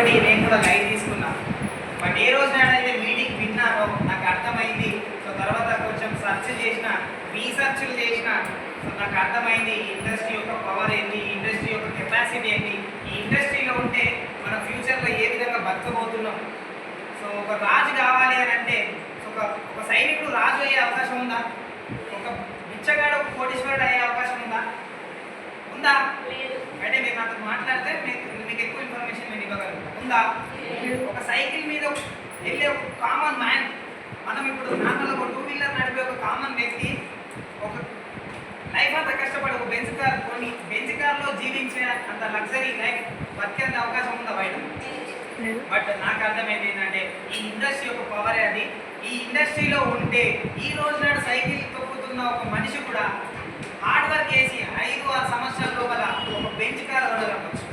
ఒకటి నేను కూడా లైవ్ తీసుకున్నా. బట్ ఏ రోజు నేనైతే మీటింగ్ విన్నానో నాకు అర్థమైంది. సో తర్వాత కొంచెం సెర్చ్ చేసిన రీసెర్చ్లు చేసిన సో నాకు అర్థమైంది ఈ ఇండస్ట్రీ యొక్క పవర్ ఏంటి ఈ ఇండస్ట్రీ యొక్క కెపాసిటీ ఏంటి. ఈ ఇండస్ట్రీలో ఉంటే మన ఫ్యూచర్లో ఏ విధంగా బతకబోతున్నాం? సో ఒక రాజు కావాలి అని అంటే సో ఒక ఒక సైనికుడు రాజు అయ్యే అవకాశం ఉందా? ఒక బిచ్చగాడు ఒక కోటీశ్వరుడు అయ్యే అవకాశం ఉందా? ఉందా? అంటే మీరు నాతో మాట్లాడితే మీకు మీకు ఎక్కువ ఇన్ఫర్మేషన్ నేను ఇవ్వగలను. ఉందా? ఒక సైకిల్ మీద వెళ్ళే ఒక కామన్ మ్యాన్ మనం ఇప్పుడు నార్మల్ ఒక టూ వీలర్ నడిపే ఒక కామన్ వ్యక్తి ఒక లైఫ్ అంతా కష్టపడి ఒక బెంచ్ కార్ కొని బెంచ్ కార్లో జీవించే అంత లగ్జరీ లైఫ్ బతికేంత అవకాశం ఉందా బయట బట్ నాకు అర్థమైంది ఏంటంటే ఈ ఇండస్ట్రీ యొక్క పవరే అది. ఈ ఇండస్ట్రీలో ఉంటే ఈ రోజు నాడు సైకిల్ తొక్కుతున్న ఒక మనిషి కూడా హార్డ్ వర్క్ చేసి ఐదు ఆరు సంవత్సరాల లోపల ఒక బెంచ్ కార్ అవ్వచ్చు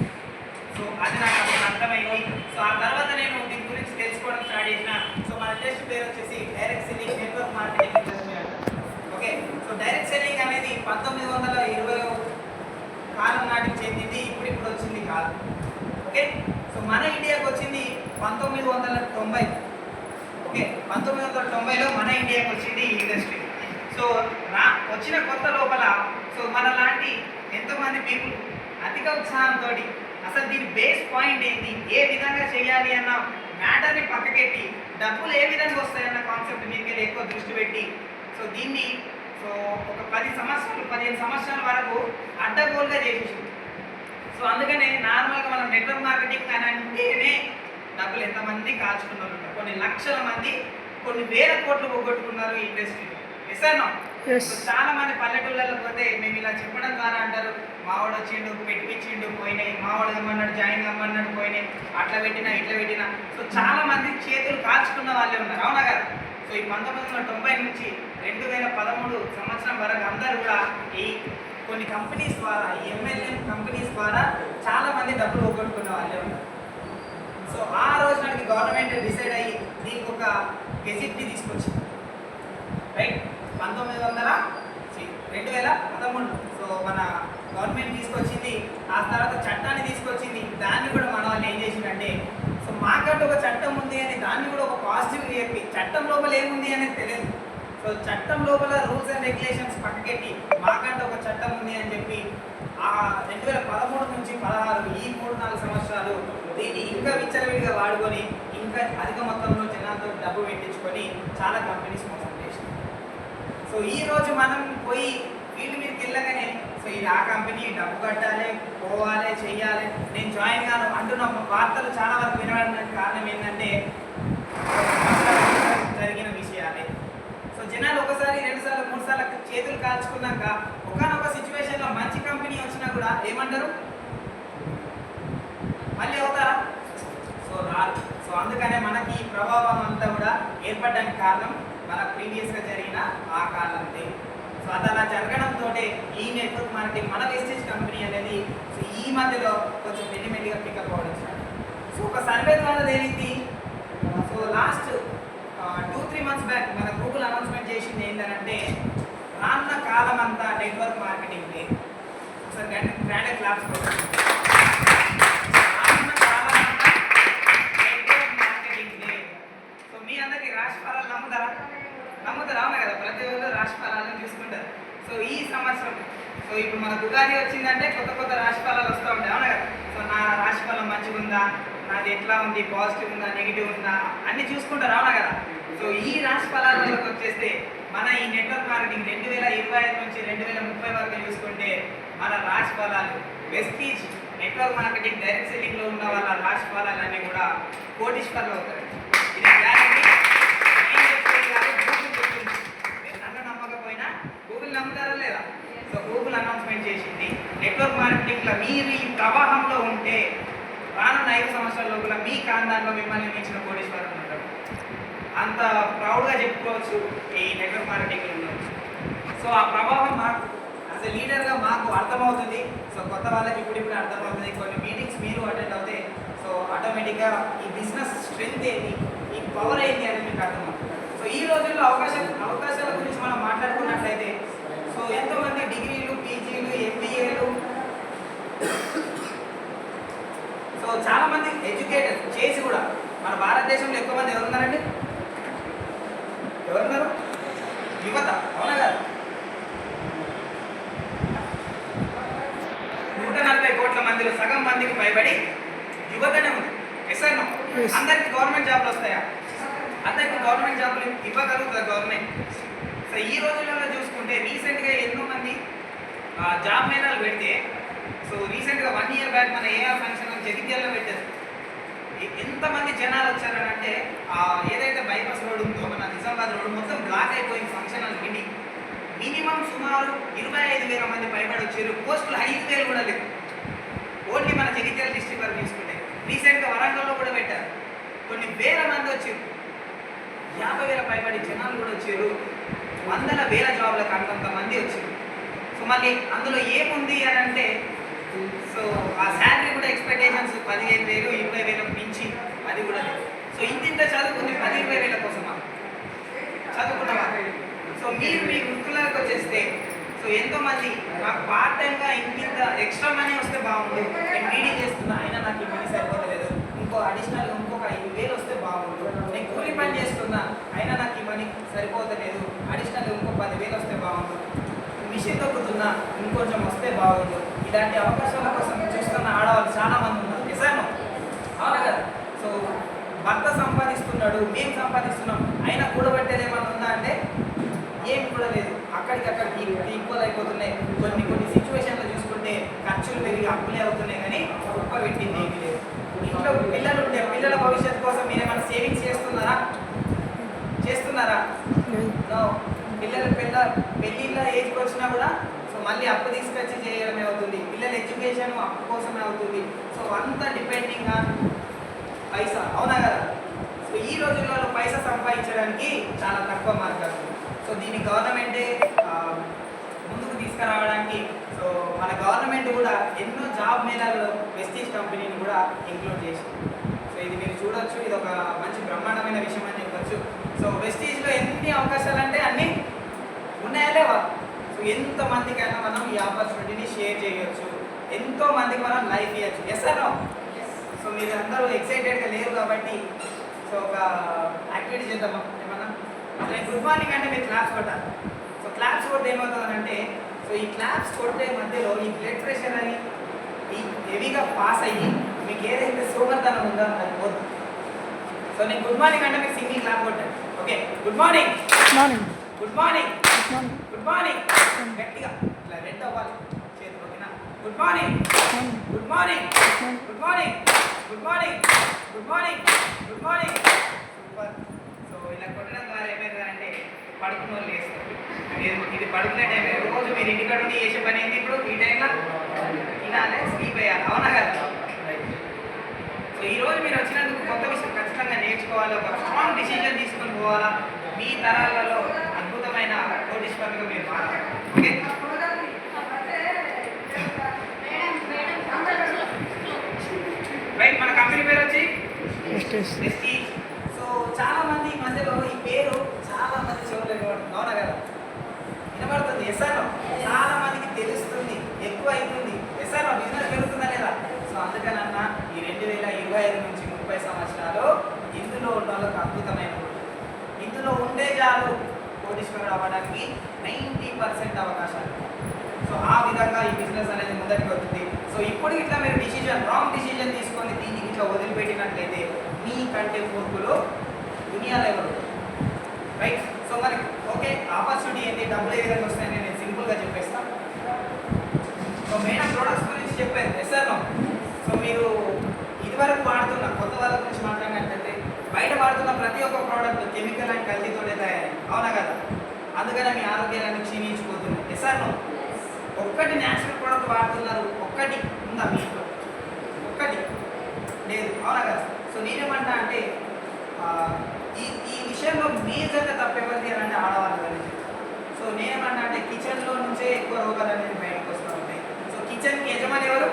సో అది నాకు అప్పుడు అర్థమైంది. సో ఆ తర్వాత నేను దీని గురించి తెలుసుకోవడం స్టార్ట్ చేసిన సో మన టెస్ట్ పేరు వచ్చేసి direct selling network marketing industry okay? So direct selling అనేది పంతొమ్మిది వందల ఇరవై కాలం నాటికి చెందింది ఇప్పుడు ఇప్పుడు వచ్చింది కాదు. ఓకే? సో మన ఇండియాకి వచ్చింది పంతొమ్మిది వందల తొంభై. ఓకే? పంతొమ్మిది వందల తొంభైలో మన ఇండియాకి వచ్చింది ఈ ఇండస్ట్రీ. సో రా వచ్చిన కొత్త లోపల. సో మన లాంటి ఎంతోమంది పీపుల్ అధిక ఉత్సాహంతో అసలు దీని బేస్ పాయింట్ ఏంటి? ఏ విధంగా చేయాలి అన్న మ్యాటర్ని పక్కకెట్టి డబ్బులు ఏ విధంగా వస్తాయన్న కాన్సెప్ట్ మీద ఎక్కువ దృష్టి పెట్టి సో దీన్ని సో ఒక పది సంవత్సరాలు పదిహేను సంవత్సరాల వరకు అడ్డగోలుగా చేసేసింది సో అందుకనే నార్మల్గా మనం నెట్వర్క్ మార్కెటింగ్ అని అంటేనే డబ్బులు ఎంతమంది కాల్చుకున్నారు కొన్ని లక్షల మంది కొన్ని వేల కోట్లు పోగొట్టుకున్నారు ఈ చాలా మంది పల్లెటూళ్ళలో పోతే మేము ఇలా చెప్పడం ద్వారా అంటారు మావాడు వచ్చిండు పెట్టిపించిండు పోయినాయి. మావాడు కమ్మన్నాడు జాయిన్ కమ్మన్నాడు పోయినాయి. అట్లా పెట్టినా ఇట్లా పెట్టినా. సో చాలా మంది చేతులు కాల్చుకున్న వాళ్ళే ఉన్నారు. అవునా కదా? సో ఈ పంతొమ్మిది వందల తొంభై నుంచి రెండు వేల పదమూడు సంవత్సరం వరకు అందరూ కూడా ఈ కొన్ని కంపెనీస్ ద్వారా ఈ ఎంఎల్ఎం కంపెనీస్ ద్వారా చాలా మంది డబ్బులు పోగొట్టుకున్న వాళ్ళే ఉన్నారు. సో ఆ రోజు నాటికి గవర్నమెంట్ డిసైడ్ అయ్యి దీనికి ఒక గెజిట్ని తీసుకొచ్చింది. రైట్ పంతొమ్మిది వందల రెండు వేల పదమూడు. సో మన గవర్నమెంట్ తీసుకొచ్చింది ఆ తర్వాత చట్టాన్ని తీసుకొచ్చింది దాన్ని కూడా మన వాళ్ళు ఏం చేసిందంటే సో మాకంటూ ఒక చట్టం ఉంది అని దాన్ని కూడా ఒక పాజిటివ్ చెప్పి చట్టం లోపల ఏముంది అనేది తెలియదు. సో చట్టం లోపల రూల్స్ అండ్ రెగ్యులేషన్స్ పక్కకెట్టి మాకంటూ ఒక చట్టం ఉంది అని చెప్పి ఆ రెండు వేల పదమూడు నుంచి పదహారు ఈ మూడు నాలుగు సంవత్సరాలు దీన్ని ఇంకా విచ్చలవిడిగా వాడుకొని ఇంకా అధిక మొత్తంలో జనాలతో డబ్బు పెట్టించుకొని చాలా కంపెనీస్ మోసం సో ఈ రోజు మనం పోయి ఫీల్డ్ మీదకి వెళ్ళగానే సో ఇది ఆ కంపెనీ డబ్బు కట్టాలి పోవాలి చెయ్యాలి నేను జాయిన్ కాను అంటున్న వార్తలు చాలా వరకు వినడానికి కారణం ఏంటంటే జరిగిన విషయాలే. సో జనాలు ఒకసారి రెండుసార్లు మూడుసార్లు మూడు సార్లు చేతులు కాల్చుకున్నాక ఒకనొక సిచ్యువేషన్లో మంచి కంపెనీ వచ్చినా కూడా ఏమంటారు? మళ్ళీ అవుతారా సో రాదు. సో అందుకనే మనకి ఈ ప్రభావం అంతా కూడా ఏర్పడడానికి కారణం మన ప్రీవియస్గా జరిగిన ఆ కాలం సో అది అలా జరగడంతో ఈ నెట్వర్క్ మార్కెటింగ్ మన వేస్టేజ్ కంపెనీ అనేది సో ఈ మధ్యలో కొంచెం మెల్లిమెల్లిగా పికప్ అవ్వడం సో ఒక సర్వే ద్వారా తేలింది so last two three months back మన గూగుల్ అనౌన్స్మెంట్ చేసింది ఏంటంటే రాన్న కాలం అంతా నెట్వర్క్ మార్కెటింగ్ ఒకసారి గ్రాండ్ గ్రాండ్ క్లాప్స్ అందరికీ రాశి ఫలాలు నమ్ముతారా? నమ్ముతారా? అవునా కదా? ప్రతి ఒక్కరు రాశి ఫలాలను చూసుకుంటారు సో ఈ సంవత్సరం సో ఇప్పుడు మనకు ఉగాది వచ్చిందంటే కొత్త కొత్త రాశి ఫలాలు వస్తూ ఉంటాయి. అవునా కదా? సో నా రాశి ఫలం మంచిగా ఉందా? నాది ఎట్లా ఉంది? పాజిటివ్ ఉందా? నెగిటివ్ ఉందా? అన్ని చూసుకుంటారు. అవునా కదా? సో ఈ రాశి ఫలాలకు వచ్చేస్తే మన ఈ నెట్వర్క్ మార్కెటింగ్ రెండు వేల ఇరవై ఐదు నుంచి రెండు వేల ముప్పై వరకు చూసుకుంటే మన రాశి ఫలాలు వెస్టీజ్ నెట్వర్క్ మార్కెటింగ్ డైరెక్ట్ సెల్లింగ్లో ఉన్న వాళ్ళ రాశి ఫలాలన్నీ కూడా కోటీశ్వర్లు అవుతారు. ఇది గ్యారంటీ నేను చెప్పేది కాదు గూగుల్ చెప్పింది మీరు నన్ను నమ్మకపోయినా గూగుల్ నమ్ముతారా లేదా సో గూగుల్ అనౌన్స్మెంట్ చేసింది నెట్వర్క్ మార్కెటింగ్లో మీరు ఈ ప్రవాహంలో ఉంటే రానున్న ఐదు సంవత్సరాల లోపల మీ కాందాల్లో మిమ్మల్ని మించిన కోటీశ్వరం ఉంటారు అంత ప్రౌడ్గా చెప్పుకోవచ్చు ఈ నెట్వర్క్ మార్కెటింగ్లో సో ఆ ప్రభావం మాకు యాజ్ ఎ లీడర్గా మాకు అర్థమవుతుంది. సో కొత్త వాళ్ళకి ఇప్పుడు ఇప్పుడు అర్థమవుతుంది. కొన్ని మీటింగ్స్ మీరు అటెండ్ అవుతే సో ఆటోమేటిక్గా ఈ బిజినెస్ స్ట్రెంగ్త్ ఏంటి ఈ పవర్ ఏంటి అనేది మీకు అర్థమవుతుంది. సో ఈ రోజుల్లో అవకాశం అవకాశాల గురించి మనం మాట్లాడుకున్నట్లయితే సో ఎంతోమంది డిగ్రీలు పీజీలు ఎంబీఏలు సో చాలా మంది ఎడ్యుకేటెడ్ భారతదేశంలో ఎక్కువ మంది ఎవరున్నారండి? ఎవరున్నారు? యువత అవునా కాదు? నూట నలభై కోట్ల మందిలో సగం మందికి పైబడి యువతనే ఉంది. Yes no Yes. అందరికి గవర్నమెంట్ జాబ్లు వస్తాయా? అందరికి గవర్నమెంట్ జాబ్లు ఇవ్వగలుగుతుంది గవర్నమెంట్? సో ఈ రోజులలో చూసుకుంటే రీసెంట్గా ఎన్నో మంది ఆ, జాబ్ మేళాలు పెడితే సో రీసెంట్గా వన్ ఇయర్ బ్యాక్ మన ఏఆర్ ఫంక్షన్ జగిత్యాలలో పెట్టారు. ఎంతమంది జనాలు వచ్చారంటే ఆ ఏదైతే బైపాస్ రోడ్ ఉందో మన నిజామాబాద్ రోడ్ మొత్తం బ్లాక్ అయిపోయింది ఫంక్షన్ హాల్ విని మినిమం సుమారు ఇరవై ఐదు వేల మంది పైబడి వచ్చారు. పోస్టులు ఐదు వేలు కూడా లేవు. ఓన్లీ మన జగిత్యాల డిస్ట్రిక్ట్ వరకు తీసుకుంటే. రీసెంట్గా వరంగల్లో కూడా పెట్టారు. కొన్ని వేల మంది వచ్చారు. యాభై వేల పైబడి జనాలు కూడా వచ్చారు. వందల వేల జాబ్లకు అంతంత మంది వచ్చారు. సో మళ్ళీ అందులో ఏముంది అని అంటే సో ఆ శాలరీ కూడా ఎక్స్పెక్టేషన్స్ పదిహేను వేలు ఇరవై వేలకు మించి అది కూడా లేదు సో ఇంతింత చదువుకుంది పది ఇరవై వేల కోసమా చదువుకున్నవా సో మీరు మీ వృత్తులకు వచ్చేస్తే సో ఎంతో మంది నాకు పార్ట్ టైంగా ఇంకింత ఎక్స్ట్రా మనీ వస్తే బాగుండు నేను బీడీ చేస్తున్నా అయినా నాకు ఈ మనీ సరిపోతలేదు ఇంకో అడిషనల్ ఇంకొక ఐదు వేలు వస్తే బాగుండు నేను కూలి పని చేస్తున్నా అయినా నాకు ఈ మనీ సరిపోతలేదు అడిషనల్ ఇంకో పదివేలు వస్తే బాగుండు మిషన్ తొక్కుతున్నా ఇంకొంచెం వస్తే బాగుండు. ఇలాంటి అవకాశాల కోసం చూస్తున్న ఆడవాళ్ళు చాలా మంది ఉన్నారు. నిజాను అవునా కదా? సో భర్త సంపాదిస్తున్నాడు మేము సంపాదిస్తున్నాం అయినా కూడబెట్టేది ఏమైనా ఉందా అంటే ఏం కూడా లేదు అక్కడికక్కడికి ఈక్వల్ అయిపోతున్నాయి. కొన్ని కొన్ని సిచ్యువేషన్లో చూసుకుంటే ఖర్చులు పెరిగి అప్పులే అవుతున్నాయి కానీ గొప్ప పెట్టింది ఏమీ లేదు. ఇంట్లో పిల్లలు ఉంటే పిల్లల భవిష్యత్తు కోసం మీరు ఏమైనా సేవింగ్స్ చేస్తున్నారా? చేస్తున్నారా. పిల్లల పిల్ల పెళ్ళిళ్ళ ఏజ్కి వచ్చినా కూడా సో మళ్ళీ అప్పు తీసుకొచ్చి చేయడమే అవుతుంది. పిల్లల ఎడ్యుకేషన్ అప్పు కోసమే అవుతుంది. సో అంతా డిపెండింగ్ ఆన్ పైసా. అవునా కదా? సో ఈ రోజుల్లో పైసా సంపాదించడానికి చాలా తక్కువ మార్గాలు సో దీన్ని గవర్నమెంటే ముందుకు తీసుకురావడానికి సో మన గవర్నమెంట్ కూడా ఎన్నో జాబ్ మేళాలలో వెస్టీజ్ కంపెనీని కూడా ఇంక్లూడ్ చేసింది. సో ఇది మీరు చూడొచ్చు. ఇది ఒక మంచి బ్రహ్మాండమైన విషయం అని చెప్పొచ్చు. సో వెస్టీజ్లో ఎన్ని అవకాశాలు అంటే అన్నీ ఉన్నాయా లేవా? సో ఎంత మందికైనా మనం ఈ ఆపర్చునిటీని షేర్ చేయొచ్చు. ఎంతో మందికి మనం లైఫ్ ఇవ్వచ్చు ఎస్ సో మీరు అందరూ ఎక్సైటెడ్గా లేరు కాబట్టి సో ఒక యాక్టివిటీ చేద్దామా ఏమన్నా? నేను గుడ్ మార్నింగ్ అంటే మీరు క్లాప్స్ కొట్టాలి. సో క్లాప్స్ కొడితే ఏమవుతుందంటే సో ఈ క్లాప్స్ కొట్టే మధ్యలో ఈ బ్లడ్ ప్రెషర్ అని ఈ హెవీగా పాస్ అయ్యి మీకు ఏదైతే సోమర్తనం ఉందో అది పోదు సో నేను గుడ్ మార్నింగ్ అంటే మీకు సింగిల్ క్లాప్ కొట్టాను okay good morning morning good morning good morning గట్టిగా ఇట్లా రెడ్ అవ్వాలి చేతులు ఓకేనా good morning good morning good morning good morning good morning good morning super so ఇలా కొట్టడం ద్వారా ఏమైందంటే పడుకున్న వాళ్ళు లేస్తారు ఇది- పడుకునే టైం రోజు మీరు ఇంటికాడ ఉండి చేసే పని ఏంటి ఇప్పుడు ఈ టైంలో తినాలి స్లీప్ అయ్యాలి అవునా కదా సో ఈ రోజు మీరు వచ్చినందుకు కొత్త విషయం ఖచ్చితంగా నేర్చుకోవాలి ఒక స్ట్రాంగ్ డిసిజన్ తీసుకొని పోవాలా మీ తరాలలో అద్భుతమైన కోటీశ్వరులుగా మీరు మారాలి ఓకే? రైట్ మన కంపెనీ పేరు వచ్చి సో చాలా మంది ఈ మధ్యలో ఈ పేరు చాలా మంది వినబడుతుంది అవునా కదా? వినబడుతుంది. ఎస్ఆర్ చాలా మందికి తెలుస్తుంది. ఎక్కువ అవుతుంది ఎస్ఆర్ బిజినెస్ పెరుగుతుందా లేదా? సో అందుకనన్నా ఈ రెండు వేల ఇరవై ఐదు నుంచి ముప్పై సంవత్సరాలు ఇందులో ఉన్న వాళ్ళకి అద్భుతమైన రోజు. ఇందులో ఉండే చాలు కోటీశ్వరుడు అవ్వడానికి నైంటీ పర్సెంట్ అవకాశాలు సో ఆ విధంగా ఈ బిజినెస్ అనేది ముందరికి వస్తుంది. సో ఇప్పుడు ఇట్లా మీరు డిసిజన్ రాంగ్ డిసిజన్ తీసుకొని దీన్ని ఇట్లా వదిలిపెట్టినట్లయితే మీకంటే పూర్పులు దునియాలో ఎవరు? రైట్ సో మరి ఓకే ఆపర్చునిటీ ఏంటి డబ్బులు ఏ విధంగా వస్తాయని నేను సింపుల్గా చెప్పేస్తాను సో మేడం ప్రొడక్ట్స్ గురించి చెప్పాను ఎస్ఆర్ సో మీరు ఇదివరకు వాడుతున్న కొత్త వాళ్ళ గురించి మాట్లాడినట్లయితే బయట వాడుతున్న ప్రతి ఒక్క ప్రోడక్ట్ కెమికల్ అండ్ కల్తీతోనే తయారై అవునా కదా? అందుకనే మీ ఆరోగ్యాలను క్షీణించిపోతుంది. ఎస్ సార్ ఒక్కటి న్యాచురల్ ప్రోడక్ట్ వాడుతున్నారు. ఒక్కటి ఉందా మీ ఇంట్లో ఒక్కటి. లేదు. అవునా కదా? సో నేనేమంటా అంటే ఈ ఈ విషయంలో మేజర్గా తప్పెవరిది అని అంటే ఆడవాళ్ళ గురించి సో నేనేమంటా అంటే కిచెన్లో నుంచే ఎక్కువ రోగాలు అనేది బయటకు వస్తూ ఉంటాయి. సో కిచెన్కి యజమాని ఎవరు?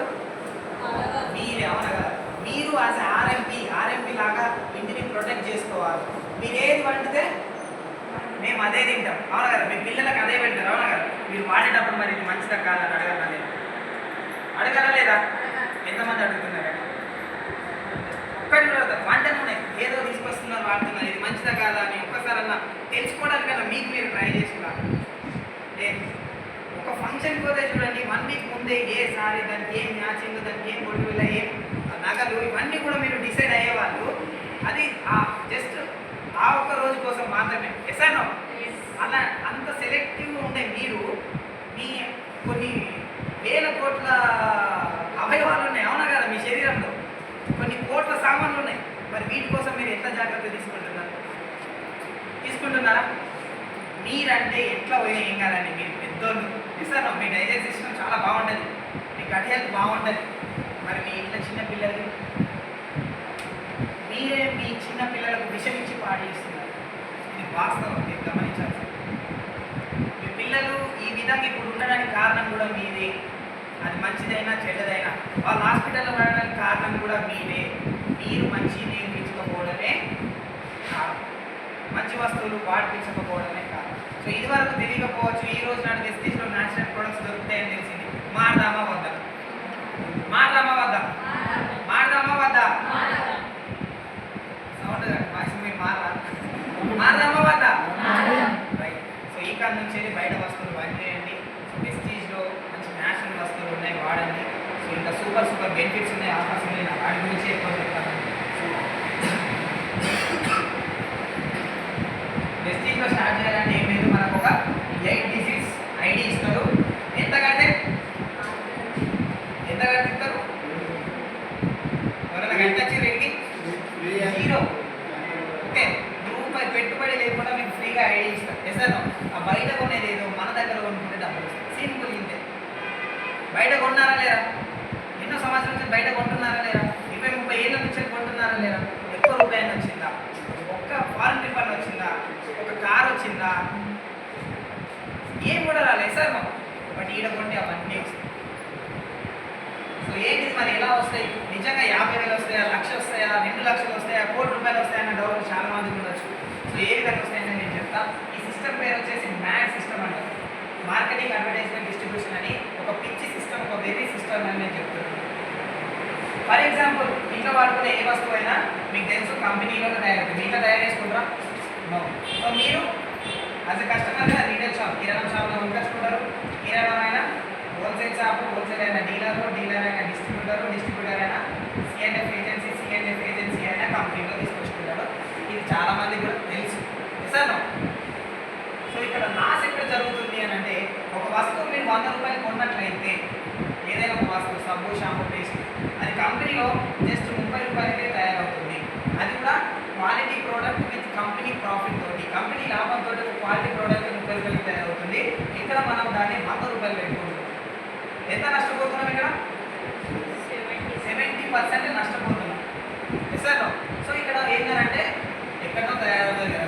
మీరే. అవునా కదా? మీరు యాజ్ ఆర్ఎంపీ ఆర్ఎంపీ లాగా ఇంటిని ప్రొటెక్ట్ చేసుకోవాలి. మీరు ఏది వండితే మేము అదే తింటాం. అవునా కదా? మీ పిల్లలకు అదే పెడతారు. అవునా కదా? మీరు వాడేటప్పుడు మరి ఇది మంచిదా కాదని అడగాలి అదే అడగాల లేదా? ఎంతమంది అడుగుతున్నారు? ఒక్కటి కూడా వంట నూనె ఏదో తీసుకొస్తున్నారు వాడుతున్నారు. ఇది మంచిదా కాదా అని ఒక్కసారన్నా తెలుసుకోవడానికన్నా మీకు మీరు ట్రై చేస్తున్నారు? ఒక ఫంక్షన్ పోతే చూడండి వన్ వీక్ ముందే ఏ సారీ దానికి ఏం మ్యాచింగ్ దానికి ఏం గొడవల ఏం నగలు ఇవన్నీ కూడా మీరు డిసైడ్ అయ్యేవాళ్ళు. అది జస్ట్ ఆ ఒక్క రోజు కోసం మాత్రమే. ఎసానో అలా అంత సెలెక్టివ్గా ఉండే మీరు మీ కొన్ని వేల కోట్ల అవయవాలు ఉన్నాయి. అవునా కదా? మీ శరీరంలో. కొన్ని కోట్ల సామాన్లు ఉన్నాయి. మరి వీటి కోసం మీరు ఎంత జాగ్రత్త తీసుకుంటున్నారు? తీసుకుంటున్నారా? మీరంటే ఎట్లా పోయినా ఏం కాదండి. మీరు పెద్దోళ్ళు. ఇస్తాను మీ డైజెస్ట్ సిస్టమ్ చాలా బాగుంటుంది. మీ గట్ హెల్త్ బాగుంటుంది. మరి మీ ఇంట్లో చిన్న పిల్లలు మీరే మీ చిన్న పిల్లలకు విషమించి పాడేస్తున్నారు. ఇది వాస్తవం మీరు గమనించాల్సింది మీ పిల్లలు ఈ విధంగా ఇప్పుడు ఉండడానికి కారణం కూడా మీదే. అది మంచిదైనా చెడ్డదైనా. వాళ్ళు హాస్పిటల్లో ఉండడానికి కారణం కూడా మీరే మీరు మంచి నేర్పించకపోవడమే కారణం. మంచి వస్తువులు వాడిపించకపోవడమే కారణం. సో ఇది వరకు తెలియకపోవచ్చు. ఈ రోజు నాటి ఎస్టీస్లో న్యాచురల్ ప్రొడక్ట్స్ దొరుకుతాయని తెలిసింది. మారదామా వద్దా? మారదామా వద్దా మారదామా వద్దా సౌండ్ వాయిస్ మీరు మారా మారదామా వద్దా రైట్ సో వచ్చేది బయట వస్తువులు బంద్ చేయండి సో వెస్టీజ్లో మంచి నేషనల్ వస్తువులు ఉన్నాయి వాడండి. సో ఇంకా సూపర్ సూపర్ బెనిఫిట్స్ ఉన్నాయి ఆఫర్స్ ఉన్నాయి వాటి గురించి ఎక్కువ చెప్తాను సో వెస్టీజ్లో స్టార్ట్ చేయాలంటే ఏం లేదు మనకు ఒక ఎయిట్ డిజిట్స్ ఐడి ఇస్తారు ఎంత కడితే ఎంత కట్టిస్తారు ఎవరైనా కట్టచ్చి రేట్కి జీరో ఓకే రూపాయి పెట్టుబడి లేకుండా మీకు ఫ్రీగా ఐడి ఇస్తారు ఎస్ ఆ బయట కొనేది ఏదో మన దగ్గర కొనుక్కుంటే డబ్బులు సింపుల్ ఇంతే బయట కొన్నారా లేరా? ఎన్నో సంవత్సరాల నుంచి బయట కొంటున్నారా లేరా? ఇరవై ముప్పై ఏళ్ళ నుంచి కొంటున్నారా లేరా? ఎక్కువ రూపాయలు వచ్చిందా? ఒక్క ఫారెన్ ట్రిప్ వచ్చిందా? ఒక కార్ వచ్చిందా? ఏం కూడా రాలేదు సార్ బట్ ఈడ కొంటే అవన్నీ వస్తాయి. సో ఏంటిది మరి? ఎలా వస్తాయి? నిజంగా యాభై వేలు వస్తాయా? లక్ష వస్తాయా? రెండు లక్షలు వస్తాయా? కోటి రూపాయలు వస్తాయన్న డౌట్ చాలా మందికి ఉండొచ్చు. సో ఏ విధంగా వస్తాయని నేను చెప్తా. ఈ సిస్టమ్ పేరు వచ్చేసి మార్కెటింగ్ అడ్వర్టైజ్మెంట్ డిస్ట్రిబ్యూషన్ అని ఒక పిచ్చి సిస్టమ్ ఒక బేబీ సిస్టమ్ అని నేను చెప్తున్నాను. ఫర్ ఎగ్జాంపుల్ ఇంట్లో వాడుకునే ఏ వస్తువు అయినా మీకు తెలుసు కంపెనీలోనే తయారవుతుంది మీతో తయారు చేసుకుంటారా? సో మీరు యాజ్ అ కస్టమర్గా రీటైల్ షాప్ కిరాణం షాప్లో ఉంచుకుంటారు కిరాణం అయినా హోల్సేల్ షాప్ హోల్సేల్ అయినా డీలర్ డీలర్ అయినా డిస్ట్రిబ్యూటర్ డిస్ట్రిబ్యూటర్ అయినా సిఎన్ఎఫ్ ఏజెన్సీ సిఎన్ఎఫ్ ఏజెన్సీ అయినా కంపెనీలో తీసుకొచ్చుకుంటారు. ఇది చాలామంది కూడా తెలుసు. సార్ ఇక్కడ లాస్ ఎక్కడ జరుగుతుంది అని అంటే ఒక వస్తువు మీరు వంద రూపాయలు కొన్నట్లయితే ఏదైనా ఒక వస్తువు సబ్బు షాంపూ పేస్ట్ అది కంపెనీలో జస్ట్ ముప్పై రూపాయలకే తయారవుతుంది. అది కూడా quality product with company profit తోటి కంపెనీ లాభంతో ఒక క్వాలిటీ ప్రోడక్ట్ ముప్పై రూపాయలకి తయారవుతుంది. ఇక్కడ మనం దాన్ని వంద రూపాయలు పెట్టుకుంటున్నాం ఎంత నష్టపోతున్నాం ఇక్కడ? Seventy percent నష్టపోతున్నాం. సో ఇక్కడ ఏంటంటే ఎక్కడో తయారవుతుంది కదా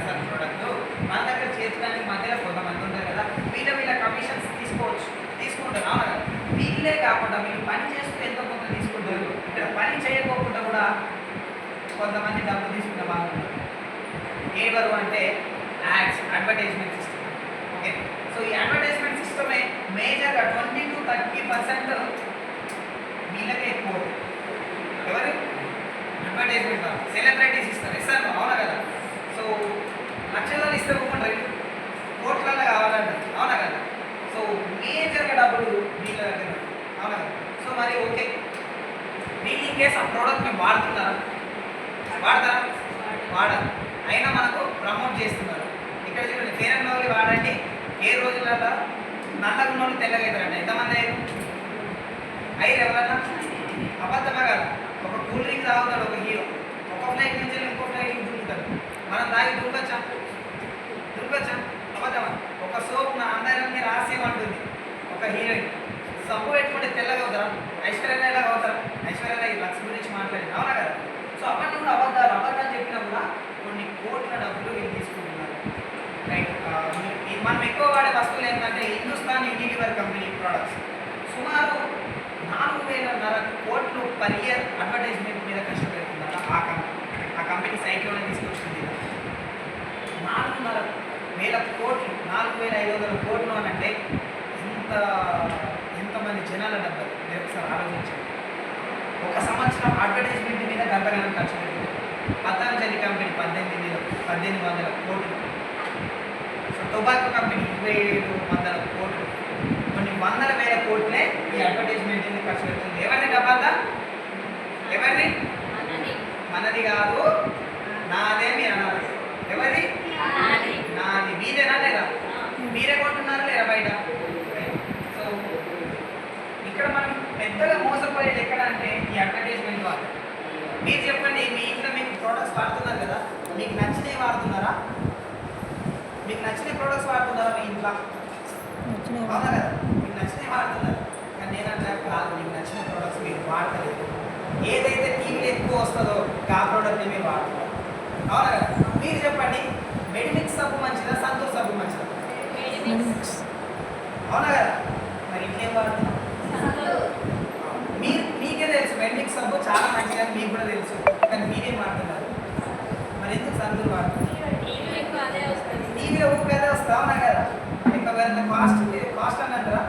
మన మధ్యలో కొంతమంది ఉంటారు కదా వీళ్ళ వీళ్ళ కమిషన్స్ తీసుకోవచ్చు తీసుకుంటారు అవునా? కదా వీళ్ళే కాకుండా మీరు పని చేస్తూ ఎంతో కొంత తీసుకుంటారు? ఇక్కడ పని చేయకోకుండా కూడా కొంతమంది డబ్బు తీసుకునే వాళ్ళు ఏవరు అంటే ads advertisement system okay? So ఈ అడ్వర్టైజ్మెంట్ సిస్టమే మేజర్గా ట్వంటీ టు థర్టీ పర్సెంట్ వీళ్ళకే ఎక్కువ ఎవరు? అడ్వర్టైజ్మెంట్ సెలబ్రిటీస్ ఇస్తారు. ఇస్తారు. అవునా కదా? సో లక్షలలో ఇస్తే ఒప్పుకుంటారు కోట్లలో కావాలంటారు అవునా కదా సో మేజర్గా డబ్బులు వీళ్ళ దగ్గర ఉన్నాయి. అవునా కదా సో మరి ఓకే వీళ్ళు ఇన్ కేసు ఆ ప్రోడక్ట్ మేము వాడుతున్నారా వాడతారా వాడరు అయినా మనకు ప్రమోట్ చేస్తున్నారు ఇక్కడ చూడండి ఫేర్ అండ్ లవ్లీ వాడండి ఏ రోజులలో నల్లగా ఉన్న వాళ్ళు తెల్లగా అవుతారంట ఎంతమంది అయ్యారు అయ్యారు ఎవరన్నా అబద్ధమే కదా ఒక కూల్ డ్రింక్ తాగుతాడు ఒక హీరో ఒక ఫ్లైట్ నుంచి వెళ్ళి ఇంకో ఫ్లైట్కి దూకుతాడు మనం తాగి దూకొచ్చా దూకొచ్చా అబద్ధమా ఒక సోప్ నా అందరికీ రాసి ఉంటుంది ఒక హీరోయిన్ సబ్బు పెట్టుకుంటే తెల్లగా అవుతారా ఐశ్వర్య ఎలాగ అవుతారా ఐశ్వర్య ఈ లక్స్ గురించి మాట్లాడింది అవునా కదా సో అవన్నీ కూడా అబద్ధాలు అబద్ధాలు చెప్పినా కూడా కొన్ని కోట్ల డబ్బులు వీళ్ళు తీసుకుంటున్నారు రైట్ మనం ఎక్కువ వాడే వస్తువులు ఏంటంటే హిందుస్థాన్ యూనిలివర్ కంపెనీ ప్రోడక్ట్స్ సుమారు నాలుగు వేలన్నర కోట్లు పర్ ఇయర్ అడ్వర్టైజ్మెంట్ మీద కష్టపెడుతున్నారు ఆ కంపెనీ ఆ కంపెనీ సైట్లోనే తీసుకొచ్చింది. నాలుగున్నర వేల కోట్లు నాలుగు వేల ఐదు వందల కోట్లు అని అంటే ఎంత ఎంతమంది జనాల డబ్బులు. మీరు ఒకసారి ఆలోచించండి. ఒక సంవత్సరం అడ్వర్టైజ్మెంట్ మీద గంటగణం ఖర్చు పెట్టింది పతంజలి కంపెనీ పద్దెనిమిది పద్దెనిమిది వందల కోట్లు. టొబాకో కంపెనీ ఇరవై ఏడు వందల కోట్లు. కొన్ని వందల వేల కోట్లే ఈ అడ్వర్టైజ్మెంట్ ఖర్చు పెడుతుంది? ఎవరిది డబ్బాదా? ఎవరిది? మనది. కాదు. నాదే మీరు అన్నారు. ఎవరిది? నాది. మీదేనా లేదా? మీరే కొంటున్నారా లేదా బయట? సో ఇక్కడ మనం పెద్దగా మోసపోయేది ఎక్కడ అంటే ఈ అడ్వర్టైజ్మెంట్ ద్వారా. మీరు చెప్పండి మీ ఇంట్లో మీకు ప్రోడక్ట్స్ వాడుతున్నారు కదా? మీకు నచ్చినవి వాడుతున్నారా? నచ్చిన ప్రోడక్ట్స్ వాడుతున్నారా మీ ఇంట్లో? అవునా కదా? మీకు నచ్చినవి వాడుతున్నారు. కానీ నేనంటే కాదు మీకు నచ్చిన ప్రోడక్ట్స్ మీరు వాడతలేదు. ఏదైతే టీవీలో ఎక్కువ వస్తుందో ఆ ప్రోడక్ట్ని మీరు వాడుతున్నారు అవునా కదా? మీరు చెప్పండి మెడిమిక్స్ సబ్బు మంచిదా సంతూర్ సబ్బు మంచిదా అవునా కదా మరి ఇంకేం వాడుతున్నారు మీరు మీకే తెలుసు మెడిమిక్స్ సబ్బు చాలా మంచిదని మీకు కూడా తెలుసు కానీ మీరేం వాడుతున్నారు మరి ఎందుకు సంతూర్ వాడుతున్నారు టీవీలో ఊపు కదా వస్తా అవునా కదా ఇంకా వేరే కాస్ట్ కాస్ట్ అని అంటారా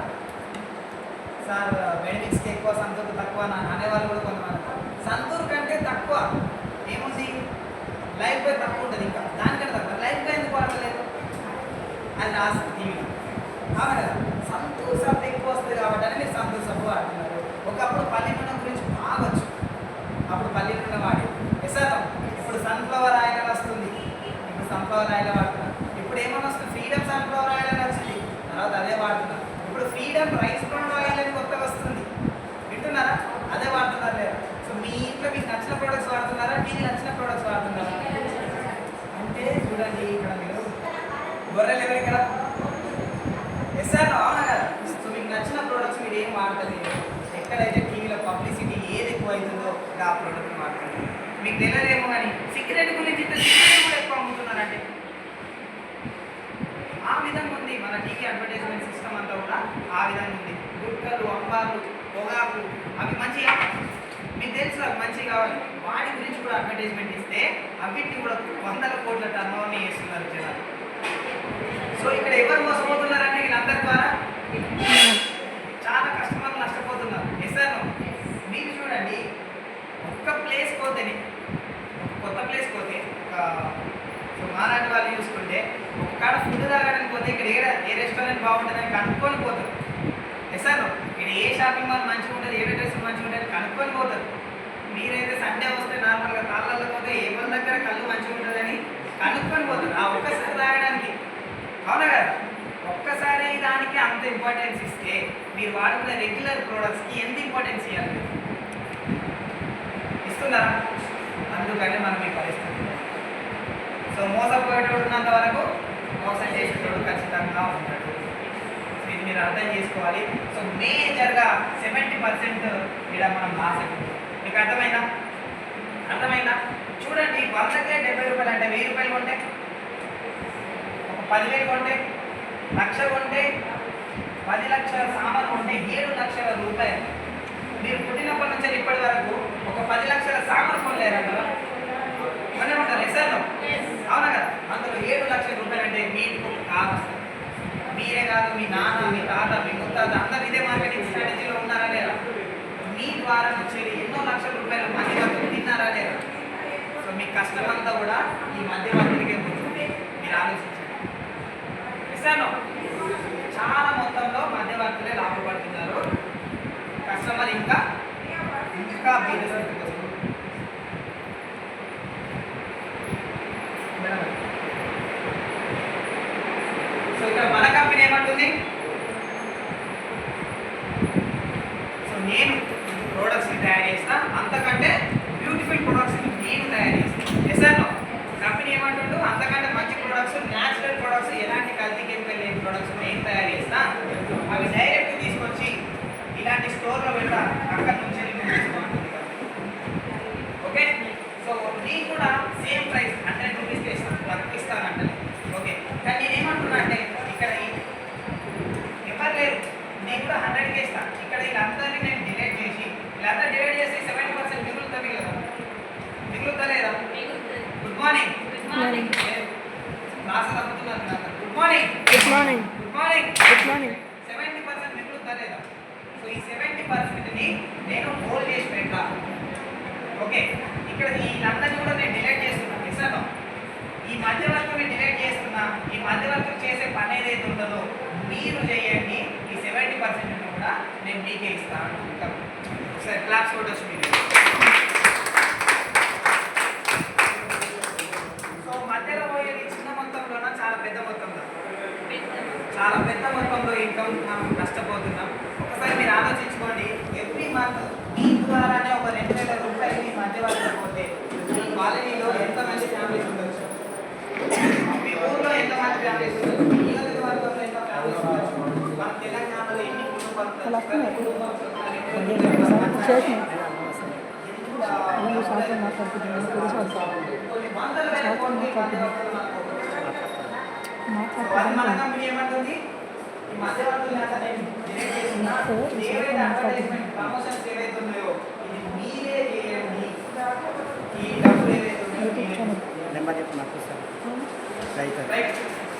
సార్ మెడిమిక్స్కి ఎక్కువ సంతూర్ తక్కువ అని అనేవాళ్ళు కూడా కొంతమంది సంతూర్ కంటే తక్కువ ఏముంది లైఫ్ బాయ్ తక్కువ ఉంటుంది ఇంకా దానికంటే తక్కువ లైఫ్ బాయ్ ఎందుకు వాడలేదు అది రాస్తుంది టీవీలో అవునా కదా సంతూర్ సబ్బు ఎక్కువ వస్తుంది కాబట్టి అని మీరు సంతూర్ సబ్బు వాడుతున్నారు ఒకప్పుడు పల్లి నూనె గురించి బాగొచ్చు అప్పుడు పల్లి నూనె వాడి ఎసాతం ఇప్పుడు సన్ఫ్లవర్ ఆయిల్ అని వస్తుంది ఇప్పుడు సన్ఫ్లవర్ ఆయిల్ వాడుతున్నారు ఇప్పుడు ఏమన్నా వస్తుంది ఫ్రీడమ్ సన్ఫ్లవర్ ఆయిల్ అని వచ్చింది తర్వాత అదే వాడుతున్నారు ఇప్పుడు ఫ్రీడమ్ రైస్ బ్రౌన్ ఆయిల్ అని కొత్తగా వస్తుంది వింటున్నారా అదే వాడుతున్నారు లేదా సో మీ ఇంట్లో మీకు నచ్చిన ప్రోడక్ట్స్ వాడుతున్నారా మీకు నచ్చిన ప్రోడక్ట్స్ వాడుతున్నారా అంటే చూడండి ఇక్కడ మీరు గొర్రెలు ఎవరు ఇక్కడ ఎస్ సార్ అవునా కదా సో మీకు నచ్చిన ప్రోడక్ట్స్ మీరు ఏం వాడతలేదు ఎక్కడైతే టీవీలో పబ్లిసిటీ ఏది ఎక్కువ అవుతుందో ఆ ప్రోడక్ట్ వాడతారు మీకు తెలియదేమో కానీ సిగరెట్ గురించి ఇంత సిగరెట్ కూడా ఎక్కువ అమ్ముతున్నారంటే ఆ విధంగా ఉంది మన టీవీ అడ్వర్టైజ్మెంట్ సిస్టమ్ అంతా కూడా ఆ విధంగా ఉంది గుట్టలు అంబార్లు పొగాకు అవి మంచిగా మీకు తెలుసు అవి మంచిగా కావాలి వాటి గురించి కూడా అడ్వర్టైజ్మెంట్ ఇస్తే అవిటిని కూడా వందల కోట్ల టర్న్ చేస్తున్నారు జనాలు. సో ఇక్కడ ఎవరు మోసపోతున్నారంటే వీళ్ళందరి ద్వారా చాలా కస్టమర్లు నష్టపోతున్నారు. ఎస్ఆర్ మీరు చూడండి ఒక్క ప్లేస్ పోతేనే కొత్త ప్లేస్ పోతే ఒక మారాటి వాళ్ళు చూసుకుంటే ఒక కాడ ఫుడ్ తాగడానికి పోతే ఇక్కడ ఏ ఏ రెస్టారెంట్ బాగుంటుందని కనుక్కొని పోతారు. ఎస్ఆర్ ఇక్కడ ఏ షాపింగ్ మాల్ మంచిగా ఉంటుంది ఏ డ్రెస్ మంచిగా ఉంటుంది కనుక్కొని పోతారు. మీరైతే సండే వస్తే నార్మల్గా తాళ్ళల్లో పోతే ఏ వాళ్ళ దగ్గర కళ్ళు మంచిగా ఉంటుందని కనుక్కొని పోతారు. ఆ ఒక్కసారి తాగడానికి. అవునా కదా? ఒక్కసారి దానికి అంత ఇంపార్టెన్స్ ఇస్తే మీరు వాడుకునే రెగ్యులర్ ప్రోడక్ట్స్కి ఎంత ఇంపార్టెన్స్ ఇవ్వాలి? ఇస్తున్నారా? అందుకని మనం ఈ పరిస్థితి. సో మోసపోయేటోడు ఉన్నంత వరకు మోసం చేసేటోడు ఖచ్చితంగా ఉంటాడు. మీరు అర్థం చేసుకోవాలి. సో మేజర్గా సెవెంటీ పర్సెంట్ ఇక్కడ మనం లాస్ అయిపోతుంది మీకు అర్థమైందా? అర్థమైందా? చూడండి వందకే డెబ్బై రూపాయలు అంటే వెయ్యి రూపాయలు కొంటే ఒక పదివేలు కొంటే లక్ష కొంటే పది లక్షల సామాన్ కొంటే ఏడు లక్షల రూపాయలు. మీరు పుట్టినప్పటి నుంచి ఇప్పటి వరకు ఒక పది లక్షల సామాన్ కొనలేరా కదా కొనే ఉంటారు ఎస్ఆర్లో అవునా కదా? అందులో ఏడు లక్షల రూపాయలు అంటే మీకు కాదు. వస్తుంది. మీరే కాదు మీ నాన్న మీ తాత మీ ముత్తాత అందరు ఇదే మార్కెటింగ్ స్ట్రాటజీలో ఉన్నారా లేరా మీ ద్వారా వచ్చేది ఎన్నో లక్షల రూపాయలు మధ్యవర్తులు తిన్నారా లేరా సో మీ కష్టం అంతా కూడా ఈ మధ్యవర్తులకే ఉంటుంది మీరు ఆలోచించండి. ఇస్తాను చాలా మొత్తంలో మధ్యవర్తులే లాభపడుతున్నారు. కస్టమర్ ఇంకా ఇంకా బిజినెస్ సో ఇక్కడ మన గుడ్ మార్నింగ్ సెవెంటీ పర్సెంట్ మెట్లు తరలేదా సో ఈ సెవెంటీ పర్సెంట్ని నేను హోల్డ్ చేసి ఓకే ఇక్కడ ఈ లండన్ కూడా నేను డిలైట్ చేస్తున్నా. మిశ్రమం ఈ మధ్యవర్గం నేను డిలైట్ చేస్తున్నా. ఈ మధ్యవర్గం చేసే పని ఏదైతే ఉండదో మీరు చేయండి. ఈ సెవెంటీ పర్సెంట్ కూడా నేను మీకే ఇస్తాను. ఒకసారి క్లాప్స్ ఫోటోస్ మీరు. ఇన్కమ్ నష్టపోతున్నాం. ఒకసారి మీరు ఆలోచించుకోండి ఎవ్రీ మంత్ దీని ద్వారానే ఒక రెండు వేల రూపాయలు మీ మధ్య వాళ్ళకి పోతే కాలనీలో ఎంతమంది ఫ్యామిలీస్ ఉండొచ్చు? మీ ఊర్లో ఎంతమంది ఫ్యామిలీస్ ఉండొచ్చు? నియోజకవర్గంలో ఎంత ఫ్యామిలీస్ ఉండొచ్చు? మన తెలంగాణలో ఎన్ని కుటుంబాలు కుటుంబం నేను శాతం నెంబర్ చెప్పు నాకు సార్ రైట్ రైట్